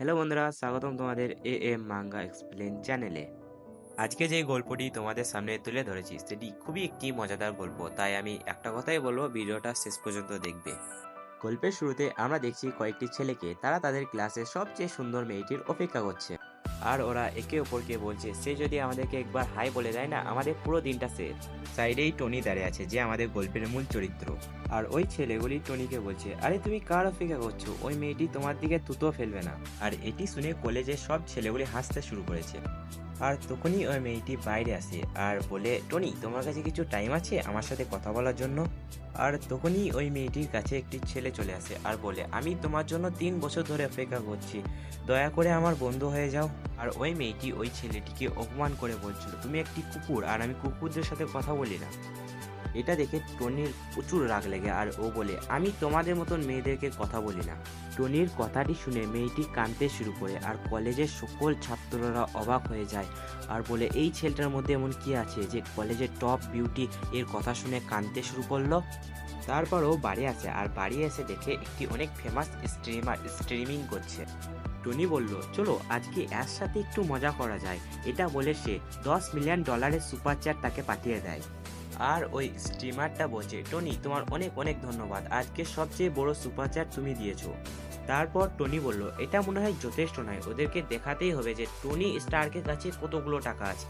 Hello বন্ধুরা, স্বাগতম তোমাদের এ এম মাঙ্গা এক্সপ্লেন চ্যানেলে আজকে যে গল্পটি তোমাদের সামনে তুলে ধরেছি, সেটি খুবই একটি মজাদার গল্প, তাই আমি একটা কথাই বলব, ভিডিওটা শেষ পর্যন্ত দেখবে। গল্পের শুরুতে আমরা দেখছি কয়েকটি ছেলেকে, তারা তাদের ক্লাসে সবচেয়ে সুন্দর মেয়েটির অপেক্ষা করছে। আর ওরা একে অপরকে বলছে, সে যদি আমাদেরকে একবার হাই বলে দেয় না, আমাদের পুরো দিনটা শেষ সাইডেই টনি দাঁড়িয়ে আছে, যে আমাদের গল্পের মূল চরিত্র। আর ওই ছেলেগুলি টনিকে বলছে, আরে, তুমি কার অপেক্ষা করছ? ওই মেয়েটি তোমার দিকে তুতো ফেলবে না। আর এটি শুনে কলেজের সব ছেলেগুলি হাসতে শুরু করেছে। আর তখনই ওই মেয়েটি বাইরে আসে আর বলে, টনি, তোমার কাছে কিছু টাইম আছে? আমার সাথে কথা বলার জন্য? আর তখনই ওই মেয়েটির কাছে একটি ছেলে চলে আসে আর বলে, আমি তোমার জন্য তিন বছর ধরে অপেক্ষা করছি। দয়া করে আমার বন্ধু হয়ে যাও। আর ওই মেয়েটি ওই ছেলেটিকে অপমান করে বলছিল, তুমি একটি কুকুর, আর আমি কুকুরদের সাথে কথা বলি না। এটা দেখে টনির প্রচুর রাগ লেগে আর ও বলে, আমি তোমাদের মতন মেয়েদেরকে কথা বলি না। টনির কথাটি শুনে মেয়েটি কাঁদতে শুরু করে আর কলেজের সকল ছাত্ররা অবাক হয়ে যায় আর বলে, এই ছেলেটার মধ্যে এমন কি আছে যে কলেজের টপ বিউটি এর কথা শুনে কাঁদতে শুরু করল? তারপর ও বাড়ি আসে আর বাড়ি এসে দেখে একটি অনেক ফেমাস স্ট্রিমার স্ট্রিমিং করছে। টনি বলল, চলো, আজকে এর সাথে একটু মজা করা যায়। এটা বলে সে দশ মিলিয়ন ডলারের সুপার চ্যাট তাকে পাঠিয়ে দেয়। আর ওই স্টিমারটা বলছে টনি, তোমার অনেক অনেক ধন্যবাদ। আজকে সবচেয়ে বড় সুপার চ্যাট তুমি দিয়েছ। তারপর টনি বলল, এটা মনে হয় যথেষ্ট নয়। ওদেরকে দেখাতেই হবে যে টনি স্টারকে কাছে কতগুলো টাকা আছে।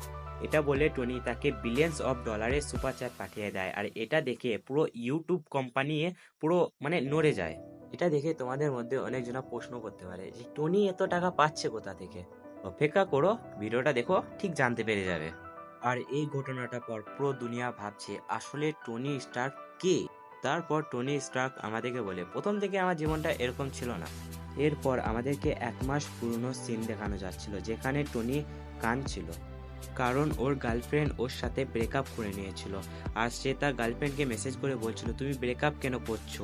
এটা বলে টনি তাকে বিলিয়ন্স অফ ডলারের সুপার চ্যাট পাঠিয়ে দেয়। আর এটা দেখে পুরো ইউটিউব কোম্পানি পুরো মানে নড়ে যায়। এটা দেখে তোমাদের মধ্যে অনেকজনা প্রশ্ন করতে পারে যে, টনি এত টাকা পাচ্ছে কোথা থেকে? অপেক্ষা করো, ভিডিওটা দেখো, ঠিক জানতে পেরে যাবে। আর এই ঘটনাটা পর পুরো দুনিয়া ভাবছে, আসলে টনি স্টার্ক কে? তারপর টনি স্টার্ক আমাদেরকে বলে, প্রথম থেকে আমার জীবনটা এরকম ছিল না। এরপর আমাদেরকে এক মাস পুরনো সিন দেখানো যাচ্ছিল, যেখানে টনি কাঁদছিল, কারণ ওর গার্লফ্রেন্ড ওর সাথে ব্রেকআপ করে নিয়েছিল। আর সে তার গার্লফ্রেন্ডকে মেসেজ করে বলছিল, তুমি ব্রেকআপ কেন করছ?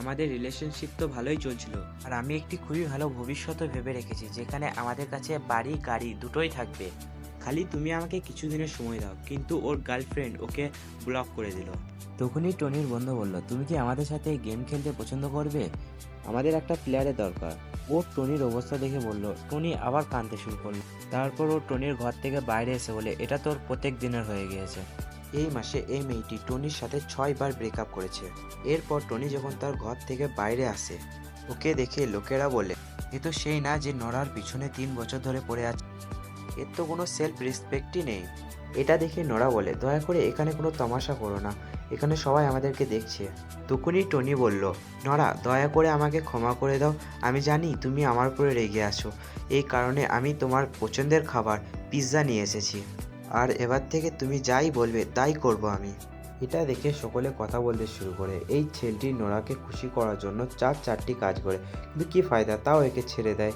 আমাদের রিলেশনশিপ তো ভালোই চলছিল। আর আমি একটি খুবই ভালো ভবিষ্যৎ ভেবে রেখেছি, যেখানে আমাদের কাছে বাড়ি, গাড়ি দুটোই থাকবে। খালি তুমি আমাকে কিছুদিনের সময় দাও, কিন্তু ওর গার্লফ্রেন্ড ওকে ব্লক করে দিল। তখনই টনির বন্ধু বলল, তুমি কি আমাদের সাথে গেম খেলতে পছন্দ করবে? আমাদের একটা প্লেয়ারের দরকার। ও টনির অবস্থা দেখে বলল, টনি আবার কাঁদতে শুরু করল। তারপর ও টনির ঘর থেকে বাইরে এসে বলে, এটা তোর প্রত্যেক দিনের হয়ে গিয়েছে। এই মাসে এই মেয়েটি টনির সাথে ছয়বার ব্রেকআপ করেছে। এরপর টনি যখন তার ঘর থেকে বাইরে আসে, ওকে দেখে লোকেরা বলে, এ তো সেই না যে নড়ার পিছনে তিন বছর ধরে পড়ে আছে। এর তো কোনো সেলফ রেসপেক্টই নেই। এটা দেখে নোরা বলে, দয়া করে এখানে কোনো তামাশা করো না। এখানে সবাই আমাদেরকে দেখছে। তখনই টনি বলল, নরা, দয়া করে আমাকে ক্ষমা করে দাও। আমি জানি তুমি আমার উপরে রেগে আছো। এই কারণে আমি তোমার পছন্দের খাবার পিৎজা নিয়ে এসেছি। আর এবার থেকে তুমি যাই বলবে, তাই করব আমি। এটা দেখে সকলে কথা বলতে শুরু করে। এই ছেলেটি নোরাকে খুশি করার জন্য চার চারটি কাজ করে। কিন্তু কী ফায়দা, তাও একে ছেড়ে দেয়।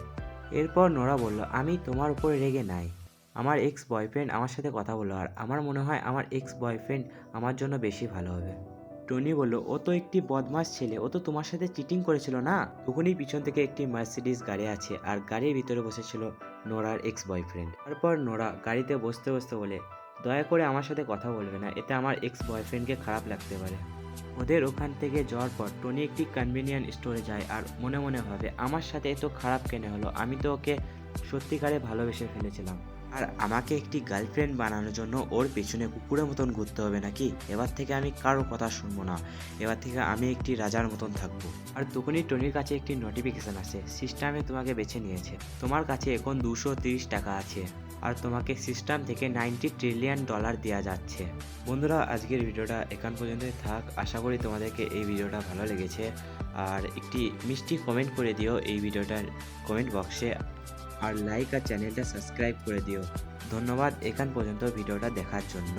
এরপর নোরা বলল, আমি তোমার উপরে রেগে নাই। আমার এক্স বয়ফ্রেন্ড আমার সাথে কথা বলল, আর আমার মনে হয় আমার এক্স বয়ফ্রেন্ড আমার জন্য বেশি ভালো হবে। টনি বলল, ও তো একটি বদমাস ছেলে, ও তো তোমার সাথে চিটিং করেছিল না? তখনই পিছন থেকে একটি মার্সিডিস গাড়ি আছে আর গাড়ির ভিতরে বসেছিল নোরার এক্স বয়ফ্রেন্ড তারপর নোরা গাড়িতে বসতে বসতে বলে, দয়া করে আমার সাথে কথা বলবে না, এতে আমার এক্স বয়ফ্রেন্ডকে খারাপ লাগতে পারে। ওদের ওখান থেকে যাওয়ার পর টনি একটি কনভিনিয়েন্ট স্টোরে যায় আর মনে মনে ভাবে, আমার সাথে এত খারাপ কেন হলো? আমি তো ওকে সত্যিকারে ভালোবেসে ফেলেছিলাম। আর আমাকে একটি গার্লফ্রেন্ড বানানোর জন্য ওর পেছনে কুকুরের মতন ঘুরতে হবে নাকি? এবার থেকে আমি কারও কথা শুনব না। এবার থেকে আমি একটি রাজার মতন থাকব। আর তখনই টনির কাছে একটি নোটিফিকেশান আসে। সিস্টেমে তোমাকে বেছে নিয়েছে। তোমার কাছে এখন দুশো তিরিশ টাকা আছে। আর তোমাকে সিস্টেম থেকে নাইনটি ট্রিলিয়ন ডলার দেওয়া যাচ্ছে। বন্ধুরা, আজকের ভিডিওটা এখান পর্যন্তই থাক। আশা করি তোমাদেরকে এই ভিডিওটা ভালো লেগেছে। আর একটি মিষ্টি কমেন্ট করে দিও এই ভিডিওটার কমেন্ট বক্সে আর লাইক আর চ্যানেলটা সাবস্ক্রাইব করে দিও। ধন্যবাদ এখান পর্যন্ত ভিডিওটা দেখার জন্য।